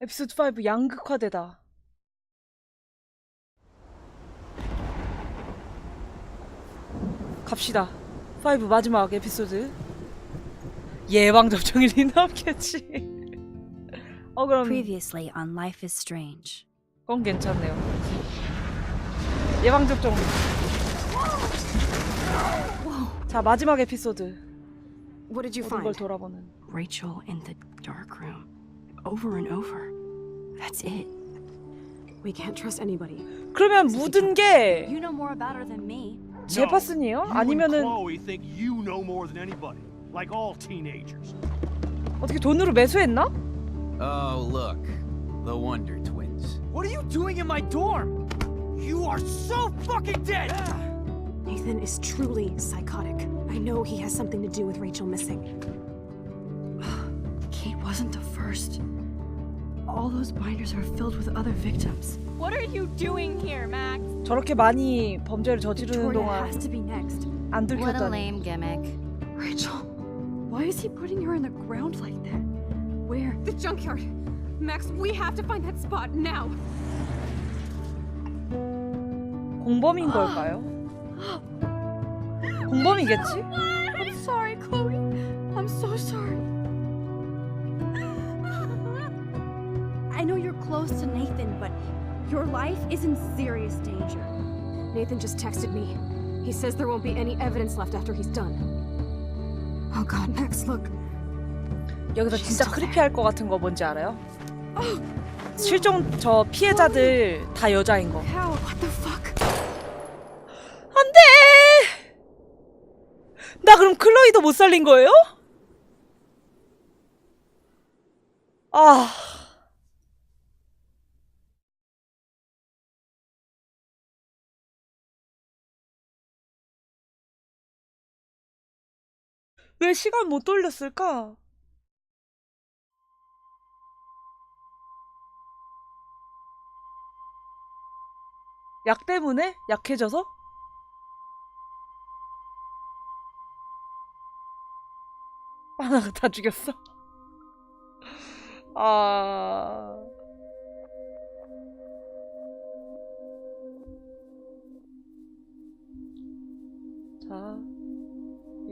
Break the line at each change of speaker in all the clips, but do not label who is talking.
에피소드 5 양극화되다. 갑시다. 5 마지막 에피소드. 예방 접종일 리는 없겠지. 어 그럼
Previously on Life is Strange.
그건 괜찮네요. 예방 접종. 자 마지막 에피소드.
What did you
모든 걸
find?
돌아보는.
Rachel in the dark room. Over and over. That's it. We can't trust anybody.
그러면 묻은 게
You know more about her than me.
제파슨이에요?
You and
아니면은
Chloe think you know more than anybody, like all teenagers.
어떻게 돈으로 매수했나?
Oh, look. The Wonder Twins.
What are you doing in my dorm? You are so fucking dead!
Nathan is truly psychotic. I know he has something to do with Rachel missing. Kate wasn't the first. All those binders are filled with other victims.
What are you doing here, Max?
저렇게 많이 범죄를 저지르는
Victoria
동안
has to be next.
안
What a
들켰다니.
lame gimmick.
Rachel, why is he putting her in the ground like that? Where?
The junkyard. Max, we have to find that spot now.
공범인 걸까요? 공범이겠지?
I'm sorry, Chloe. I'm so sorry. Close to Nathan, but your life is in serious danger.
Nathan just texted me. He says there won't be any evidence left after he's done.
Oh God, Max, look.
여기서 진짜 크리피할 것 같은 거 뭔지 알아요? 실종 저 피해자들 다 여자인 거.
How? What the fuck?
안돼. 나 그럼 클로이도 못 살린 거예요? 아. 왜 시간 못 돌렸을까? 약 때문에? 약해져서? 하나가 다 죽였어? 아...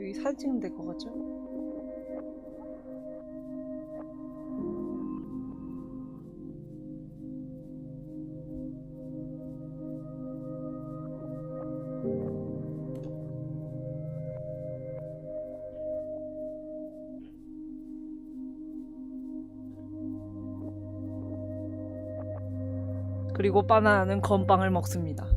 여기 사진 찍으면 될 것 같죠? 그리고 바나나는 건빵을 먹습니다.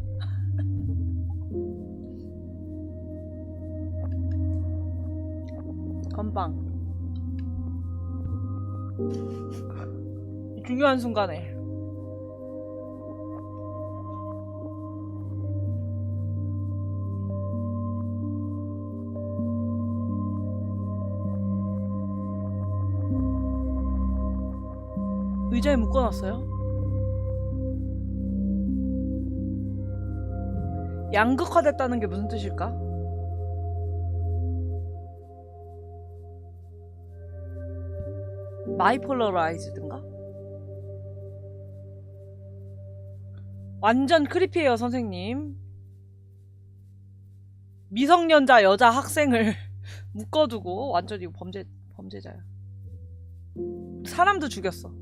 이 중요한 순간에. 의자에 묶어놨어요. 양극화됐다는 게 무슨 뜻일까? 마이폴러라이즈든가? 완전 크리피해요, 선생님. 미성년자 여자 학생을 묶어두고 완전 이거 범죄 범죄자야. 사람도 죽였어.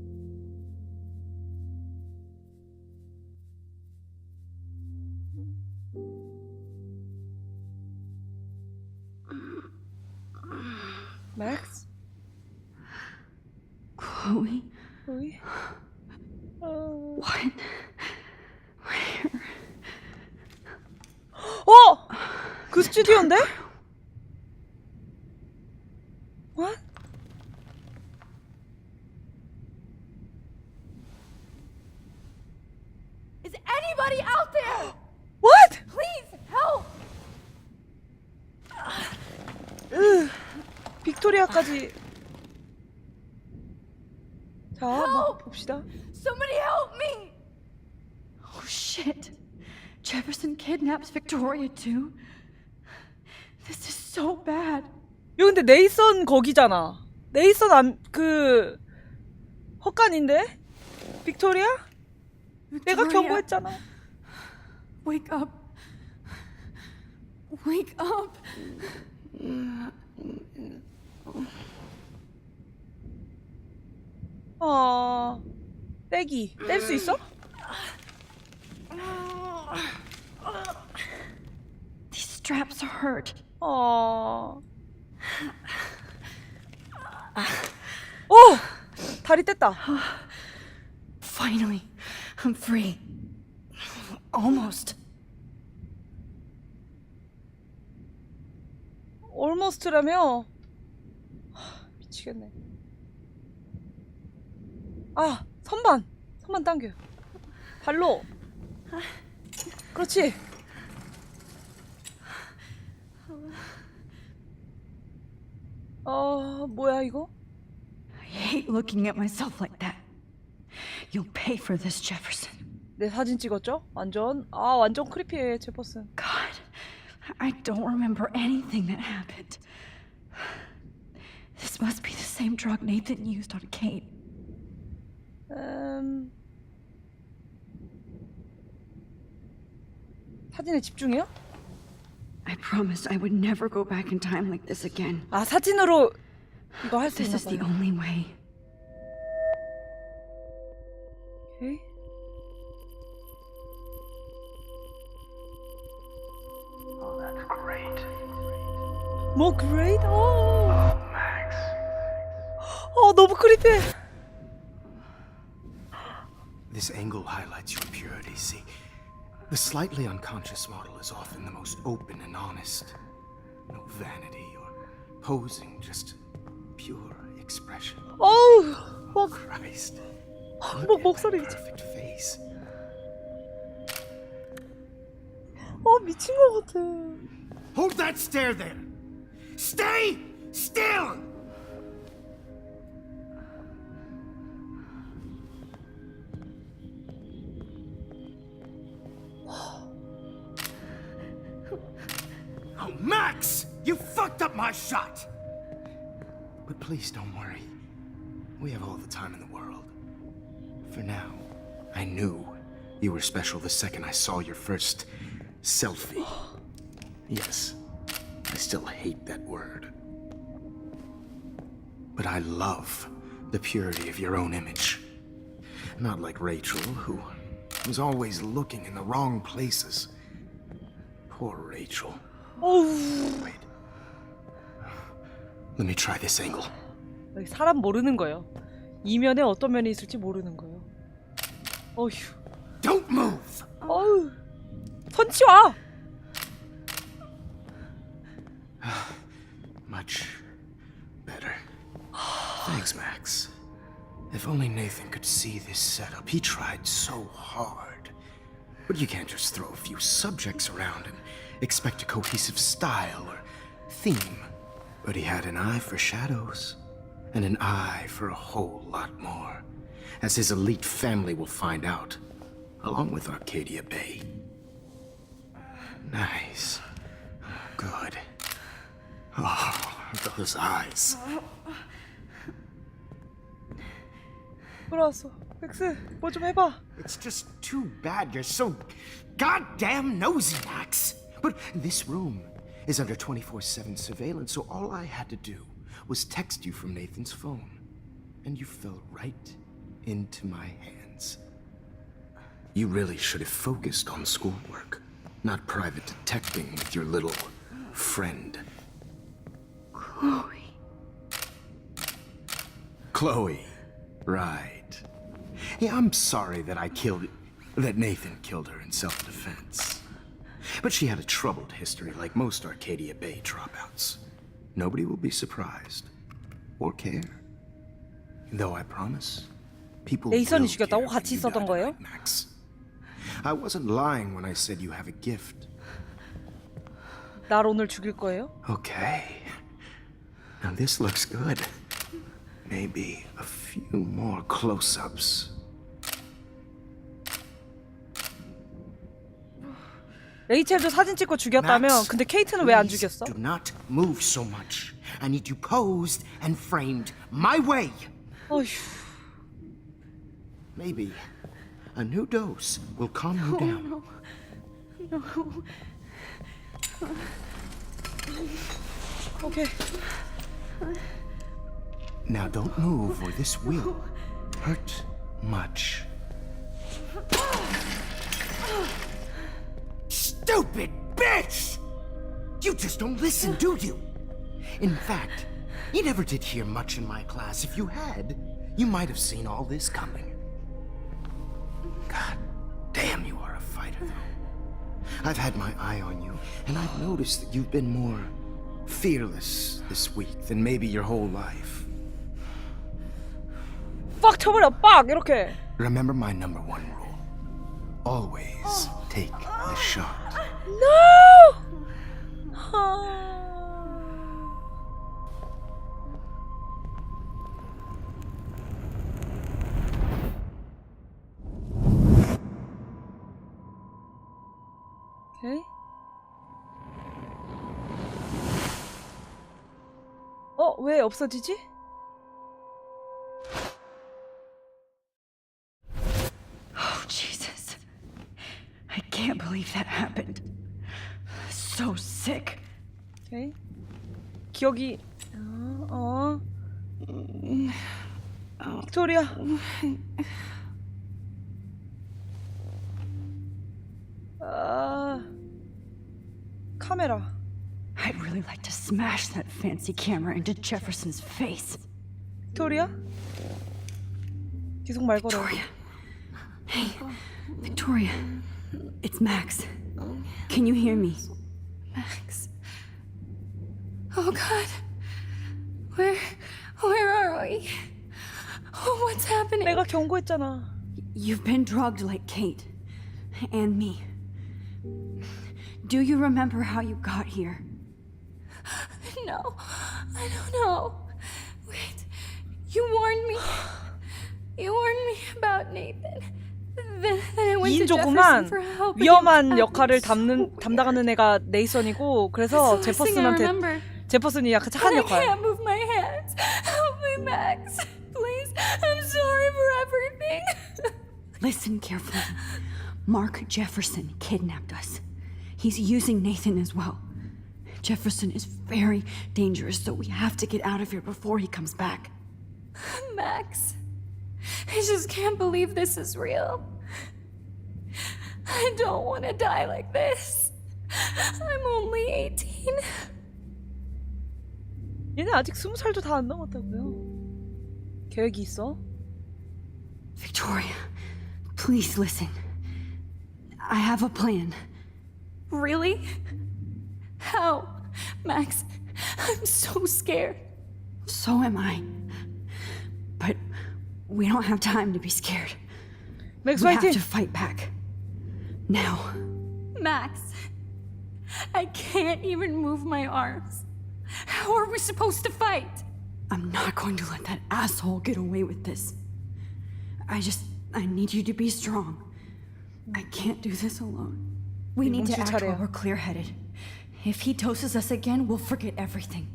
맥스?
Chloe,
여기? 어...
what?
어! 그 스튜디오인데? What?
Is anybody out there?
What?
Please help!
으, 빅토리아까지. 자, 뭐 봅시다.
Somebody help me!
Oh shit. Jefferson kidnaps Victoria too? This is so bad.
이거 근데 네이선 거기잖아. 네이선 안, 그, 헛간인데? 빅토리아? 내가
Victoria,
경고했잖아.
Wake up. Wake up.
어. 떼기. 뗄 수 있어?
These straps hurt.
어. 오! 다리 뗐다.
Finally, I'm free. Almost.
하, 미치겠네. 아, 선반. 선반 당겨. 발로. 그렇지. 어, 뭐야 이거?
I hate looking at myself like that. You'll pay for this, Jefferson.
내 사진 찍었죠? 완전 아, 완전 크리피해, 제퍼슨.
God, I don't remember anything that happened. This must be the same drug Nathan used on Kate.
음... 사진에 집중해요?
I promised I would never go back in time like this again.
아, 사진으로 이거 할 수
This
있나
is the
봐요.
only way.
오케이. 뭐 great? 어. 어 너무 크리피해.
This angle highlights your purity. See, the slightly unconscious model is often the most open and honest. No vanity or posing, just pure expression.
어우, 뭐,
Christ.
뭐 목소리 미쳐.
Perfect face.
어 미친 것 같아.
Hold that stare there! Stay still! My shot!
But please don't worry. We have all the time in the world. For now, I knew you were special the second I saw your first selfie. Yes, I still hate that word. But I love the purity of your own image. Not like Rachel, who was always looking in the wrong places. Poor Rachel.
Oh.
Wait. Let me try this angle.
여기 사람 모르는 거예요. 이면에 어떤 면이 있을지 모르는 거예요. 어휴,
Don't move!
어우, 선치와.
Much better. Thanks, Max. If only Nathan could see this setup. He tried so hard. But you can't just throw a few subjects around and expect a cohesive style or theme. But he had an eye for shadows, and an eye for a whole lot more, as his elite family will find out, along with Arcadia Bay. Nice. Good. Oh, those eyes.
돌아왔어. 엑스, 뭐 좀 해봐.
It's just too bad you're so goddamn nosy, Max. But this room is under 24 7 surveillance, so all I had to do was text you from Nathan's phone. And you fell right into my hands. You really should have focused on schoolwork, not private detecting with your little friend.
Chloe.
Chloe. Right. Yeah, I'm sorry that I killed. that Nathan killed her in self defense. But she had a troubled history, like most Arcadia Bay dropouts. Nobody will be surprised. Or care. Though I promise, people
네이선이
will
죽였다고?
care when
같이
you
있었던
die
거예요?
tonight, Max. I wasn't lying when I said you have a gift.
날 오늘 죽일 거예요?
Okay. Now this looks good. Maybe a few more close-ups.
레이첼도 사진 찍고 죽였다면
Max,
근데 케이트는 왜 안
please
죽였어?
Do not move so much. I need you posed and framed my way.
어휴.
Maybe a new dose will calm you down.
오케이.
Now don't move or this will hurt much. Stupid bitch! You just don't listen, do you? In fact, you never did hear much in my class. If you had, you might have seen all this coming. God damn, you are a fighter, though. I've had my eye on you, and I've noticed that you've been more fearless this week than maybe your whole life.
빡 쳐버려 빡 이렇게.
Remember my number one rule. Always take the shot.
No. 오케이. 어, 왜 없어지지?
can't believe that happened. So sick.
오케이. 기억이 어, 어. 빅토리아. 아. 카메라.
I'd really like to smash that fancy camera into Jefferson's face.
빅토리아? 계속 말 걸어.
Victoria. Hey, Victoria. It's Max. Can you hear me?
Max. Oh god. Where where are we? Oh, what's happening?
내가 경고했잖아.
You've been drugged like Kate. And me. Do you remember how you got here?
No. I don't know. Wait. You warned me. You warned me about Nathan. Then, then I went to Jefferson
2인조구만.
for help. and
위험한 역할을 담는
so
담당하는 애가 네이선이고 그래서 제퍼슨한테. 제퍼슨이 약간 착한 역할.
can't move my hands. Help me, Max. Please. I'm sorry for everything.
Listen carefully. Mark Jefferson kidnapped us. He's using Nathan as well. Jefferson is very dangerous, so we have to get out of here before he comes back.
Max. I just can't believe this is real. I don't want to die like this. I'm only 18.
얘네 아직 스무 살도 다 안 넘었다고요. 계획이 있어?
Victoria, please listen. I have a plan.
Really? How? Max, I'm so scared.
So am I. We don't have time to be scared.
Max,
we have to fight back. Now.
Max, I can't even move my arms. How are we supposed to fight?
I'm not going to let that asshole get away with this. I just, I need you to be strong. I can't do this alone. We need to act while we're clear-headed. If he doses us again, we'll forget everything.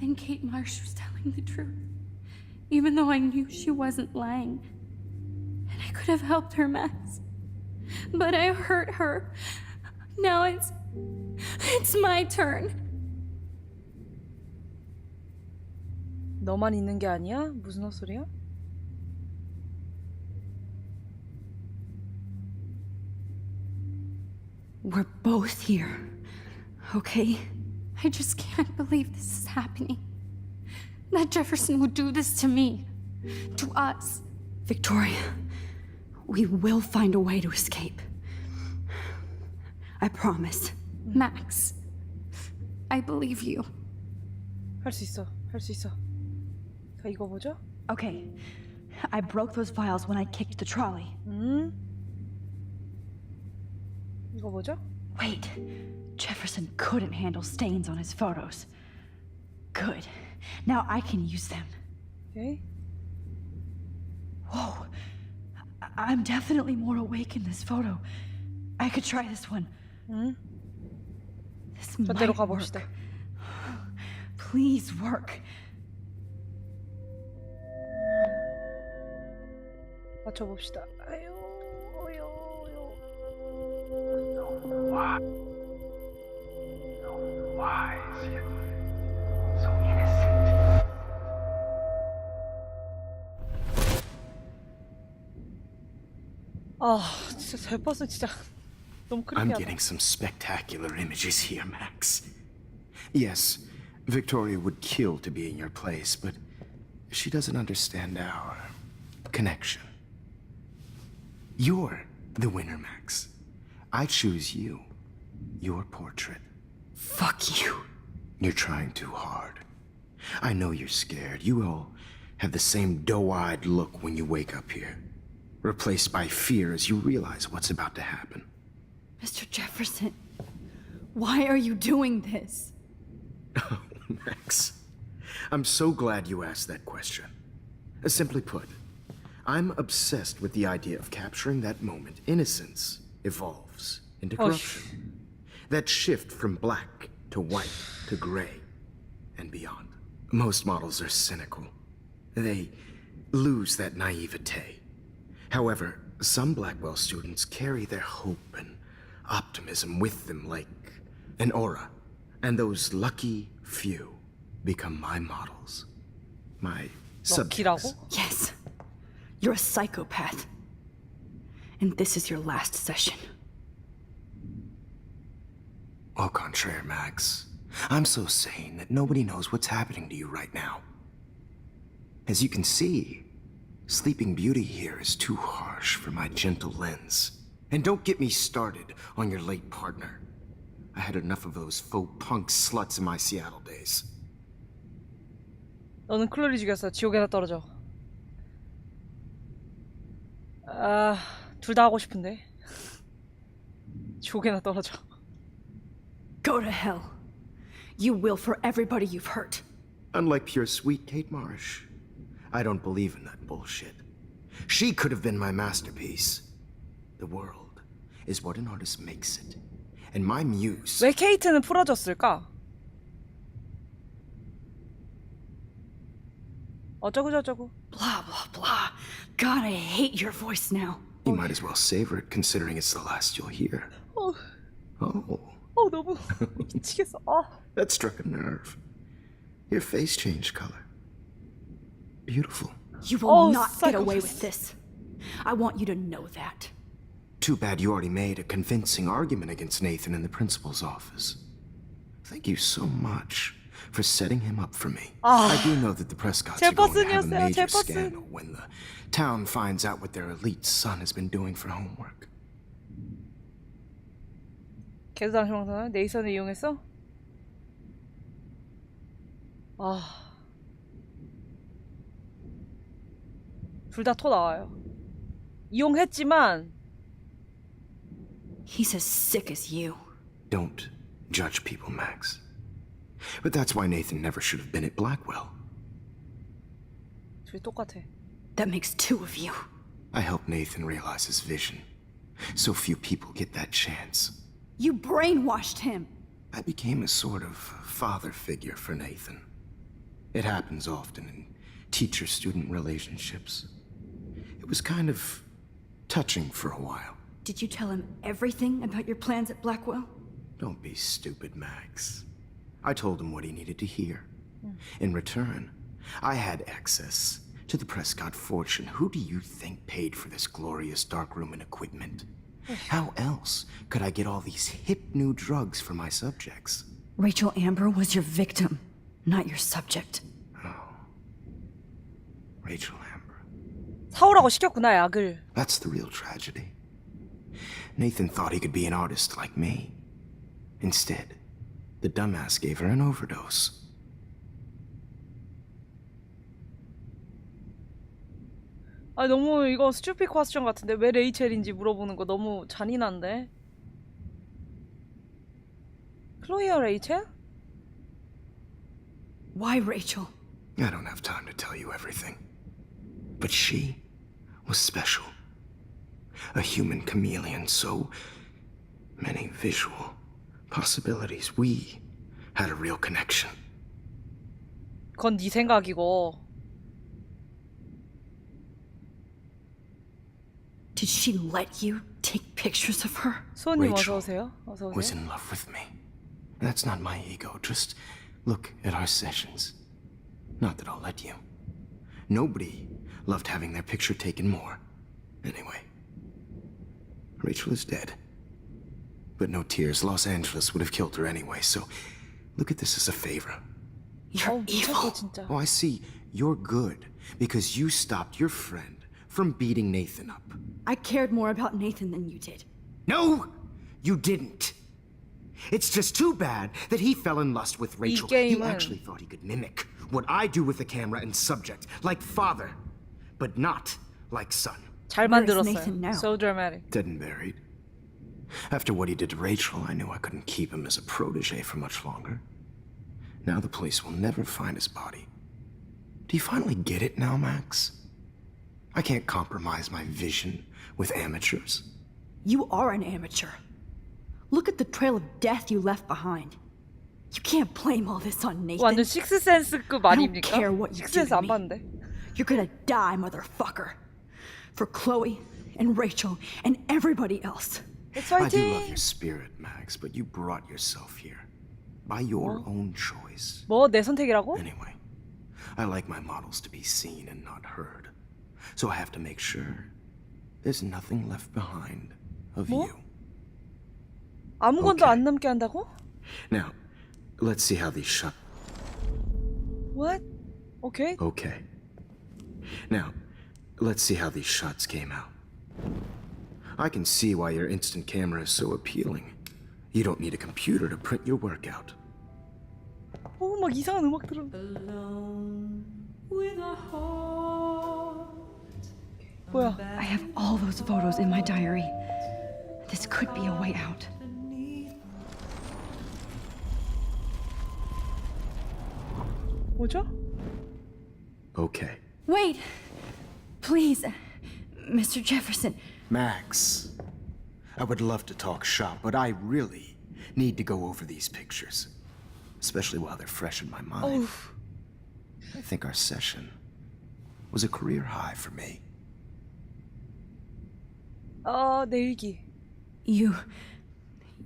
Then Kate Marsh was telling the truth Even though I knew she wasn't lying. And I could have helped her, Max. But I hurt her. Now it's. It's my turn.
너만 있는 게 아니야? 무슨 헛소리야?
We're both here. Okay?
I just can't believe this is happening. That Jefferson would do this to me. To us.
Victoria, we will find a way to escape. I promise.
Max. I believe you.
할 수 있어. 할 수 있어. 자, 이거 뭐죠?
Okay. I broke those files when I kicked the trolley.
음. 이거 뭐죠?
Wait. Jefferson couldn't handle stains on his photos. Good. Now I can use them.
오케이.
Whoa. I- I'm definitely more awake in this photo. I could try this one.
응.
This
저대로
might
가봅시다.
work. Please work.
맞춰봅시다. 아유, 어요, 어요. 아, 진짜 젤버스 진짜 너무
I'm
크리피하다.
getting some spectacular images here, Max. Yes, Victoria would kill to be in your place, but she doesn't understand our connection. You're the winner, Max. I choose you. Your portrait.
Fuck you.
You're trying too hard. I know you're scared. You all have the same doe eyed look when you wake up here, replaced by fear as you realize what's about to happen.
Mr. Jefferson, why are you doing this?
Oh, Max, I'm so glad you asked that question. Uh, Simply put, I'm obsessed with the idea of capturing that moment innocence evolves into
Oh,
corruption. That shift from black to white to gray and beyond. Most models are cynical. They lose that naivete. However, some Blackwell students carry their hope and optimism with them like an aura, and those lucky few become my models. My subjects.
Yes. You're a psychopath. And this is your last session.
Au contraire, Max. I'm so sane that nobody knows what's happening to you right now. As you can see, Sleeping Beauty here is too harsh for my gentle lens. And don't get me started on your late partner. I had enough of those faux punk sluts in my Seattle days.
너는 클로리 죽였어. 지옥에나 떨어져. 아, 둘 다 하고 싶은데. 지옥에나 떨어져.
Go to hell. You will for everybody you've hurt.
Unlike pure sweet Kate Marsh, I don't believe in that bullshit. She could have been my masterpiece. The world is what an artist makes it. And my muse.
왜 케이트는 풀어졌을까? 어쩌고 저쩌고.
Blah, blah, blah. God, I hate your voice now.
You might as well savor it, considering it's the last you'll hear.
어,
Oh,
어 너무 미치겠어. 아.
that struck a nerve. Your face changed color. Beautiful.
You will
Oh,
not get away
psychopath.
with this. I want you to know that.
Too bad you already made a convincing argument against Nathan in the principal's office. Thank you so much for setting him up for me. I do know that the Prescotts are going to have a
젤버슨이었어요,
major
젤버슨.
scandal when the town finds out what their elite son has been doing for homework.
개수당 형사는 네이선을 이용했어? 아. 둘 다 토 나와요. 이용했지만
He's as sick as you.
Don't judge people, Max. But that's why Nathan never should have been at Blackwell.
둘이 똑같아.
That makes two of you.
I helped Nathan realize his vision. So few people get that chance.
You brainwashed him.
I became a sort of father figure for Nathan. It happens often in teacher student relationships. It was kind of touching for a while.
Did you tell him everything about your plans at Blackwell?
Don't be stupid, Max. I told him what he needed to hear. Hmm. In return, I had access to the Prescott fortune. Who do you think paid for this glorious darkroom and equipment? How else could I get all these hip new drugs for my subjects?
Rachel Amber was your victim, not your subject. Oh.
Rachel Amber.
사오라고 시켰구나 약을.
That's the real tragedy. Nathan thought he could be an artist like me. Instead, the dumbass gave her an overdose.
아 너무 이거 스튜피 퀘스천 같은데 왜 레이첼인지 물어보는 거 너무 잔인한데. 클로이와 레이첼?
Why Rachel?
I don't have time to tell you everything. But she was special. A human chameleon, so many visual possibilities. We had a real connection.
그건 네 생각이고.
Did she let you take pictures of her?
수호님
Rachel
어서 오세요. 어서
Was
오세요.
in love with me. That's not my ego. Just look at our sessions. Not that I'll let you. Nobody loved having their picture taken more. Anyway, Rachel is dead. But no tears. Los Angeles would have killed her anyway, so look at this as a favor.
You're
oh,
evil.
Oh, I see. You're good because you stopped your friend from beating Nathan up.
I cared more about Nathan than you did.
No, you didn't. It's just too bad that he fell in lust with Rachel. You
게임은-
actually thought he could mimic what I do with the camera and subject, like father, but not like son.
잘
Where is Nathan
만들었어요.
now?
So dramatic.
Dead and buried. After what he did to Rachel, I knew I couldn't keep him as a protege for much longer. Now the police will never find his body. Do you finally get it now, Max? I can't compromise my vision with amateurs.
You are an amateur. Look at the trail of death you left behind. You can't blame all this on Nathan.
완전 식스센스급 아닙니까?
care what you do
식스센스
to
안
me.
봤는데.
You're gonna die, motherfucker. For Chloe and Rachel and everybody else.
It's
I do love
fighting.
your spirit, Max, but you brought yourself here. By your own choice.
뭐 내 선택이라고?
Anyway, I like my models to be seen and not heard. So I have to make sure there's nothing left behind of
뭐?
you.
아무것도
오케이.
안 남게 한다고?
Now, let's see how these shot.
What? 오케이.
Okay. Now, let's see how these shots came out. I can see why your instant camera is so appealing. You don't need a computer to print your work out.
어, 막 이상한 음악 들어. 뭐야?
I have all those photos in my diary. This could be a way out.
뭐죠?
Okay.
Wait! Please, Mr. Jefferson.
Max, I would love to talk shop, but I really need to go over these pictures. Especially while they're fresh in my mind. I think our session was a career high for me.
어, 내 일기.
You.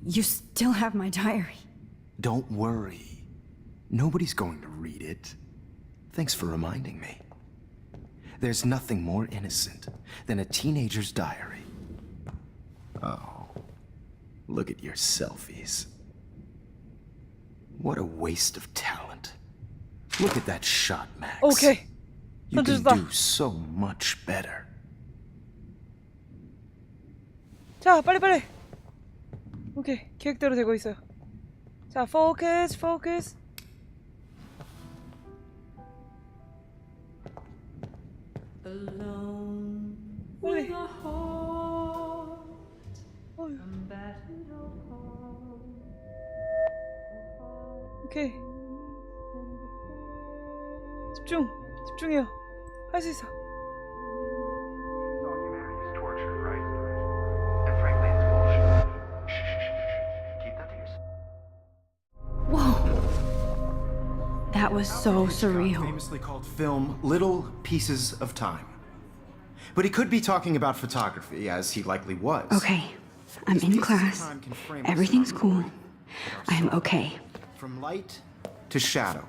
You still have my diary.
Don't worry. Nobody's going to read it. Thanks for reminding me. There's nothing more innocent than a teenager's diary. Oh, look at your selfies. What a waste of talent. Look at that shot, Max.
오케이.
You can
던져주다.
do so much better.
자, 빨리 빨리. 오케이, 계획대로 되고 있어요. 자, 포커 스, 포커스. 빨리. 어휴. 오케이. 집중, 집중해요. 할 수 있어.
Was so surreal.
famously called film Little Pieces of Time. But he could be talking about photography, as he likely was.
Okay, I'm in class.
Time can frame us
Everything's cool. I am okay.
From light to shadow,